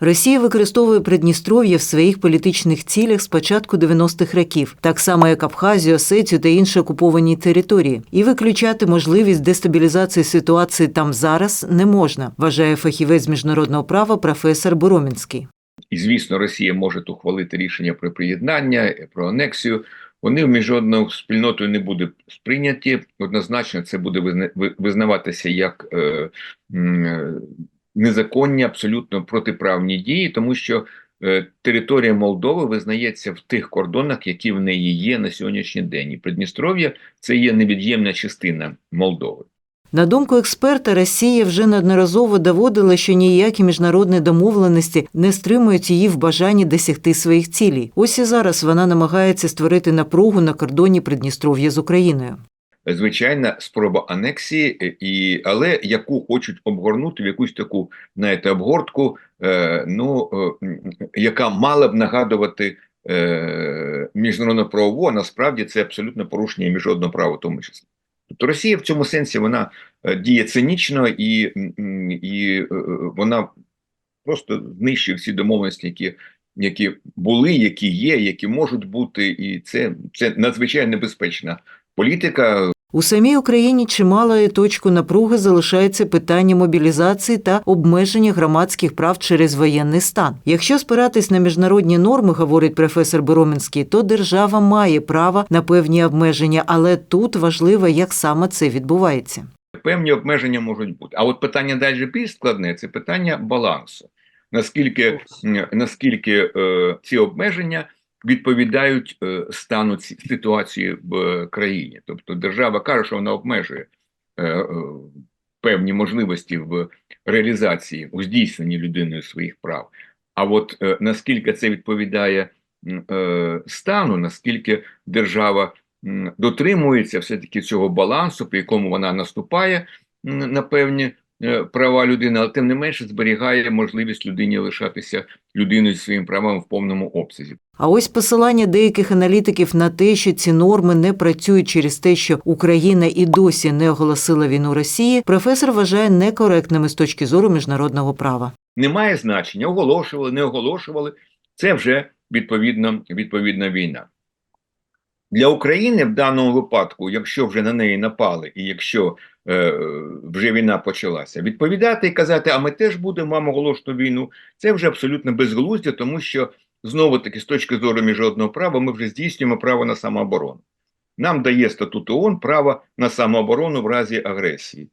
Росія використовує Придністров'я в своїх політичних цілях з початку 90-х років, так само як Абхазію, Осетію та інші окуповані території, і виключати можливість дестабілізації ситуації там зараз не можна, вважає фахівець міжнародного права професор Боромінський. І звісно, Росія може ухвалити рішення про приєднання, про анексію. Вони в міжнародною спільнотою не будуть сприйняті. Однозначно, це буде визна- визнаватися як е, незаконні, абсолютно протиправні дії, тому що е, територія Молдови визнається в тих кордонах, які в неї є на сьогоднішній день. І Придністров'я це є невід'ємна частина Молдови. На думку експерта, Росія вже неодноразово доводила, що ніякі міжнародні домовленості не стримують її в бажанні досягти своїх цілей. Ось і зараз вона намагається створити напругу на кордоні Придністров'я з Україною. Звичайна спроба анексії, е, і, але яку хочуть обгорнути в якусь таку знаєте, обгортку, е, ну, е, яка мала б нагадувати е, міжнародно правову, а насправді це абсолютно порушення міжнародного права в тому числі. Тобто Росія в цьому сенсі вона е, діє цинічно і, і е, вона просто знищує всі домовленості, які, які були, які є, які можуть бути, і це, це надзвичайно небезпечна політика. У самій Україні чималою точку напруги залишається питання мобілізації та обмеження громадських прав через воєнний стан. Якщо спиратись на міжнародні норми, говорить професор Боромінський, то держава має право на певні обмеження, але тут важливо, як саме це відбувається. Певні обмеження можуть бути. А от питання далі більш складне це питання балансу. Наскільки, наскільки е, ці обмеження відповідають е, стану ці, ситуації в е, країні? Тобто держава каже, що вона обмежує е, певні можливості в реалізації, у здійсненні людиною своїх прав. А от наскільки це відповідає стану, наскільки держава дотримується все-таки цього балансу, при якому вона наступає на певні права людини, але тим не менше зберігає можливість людині лишатися людиною зі своїм правом в повному обсязі. А ось посилання деяких аналітиків на те, що ці норми не працюють через те, що Україна і досі не оголосила війну Росії, професор вважає некоректними з точки зору міжнародного права. Немає значення, оголошували, не оголошували. Це вже відповідно, відповідна війна. Для України в даному випадку, якщо вже на неї напали, і якщо е, вже війна почалася, відповідати і казати, а ми теж будемо вам оголошену війну, це вже абсолютно безглуздя, тому що знову таки з точки зору міжнародного права ми вже здійснюємо право на самооборону. Нам дає статут ООН право на самооборону в разі агресії.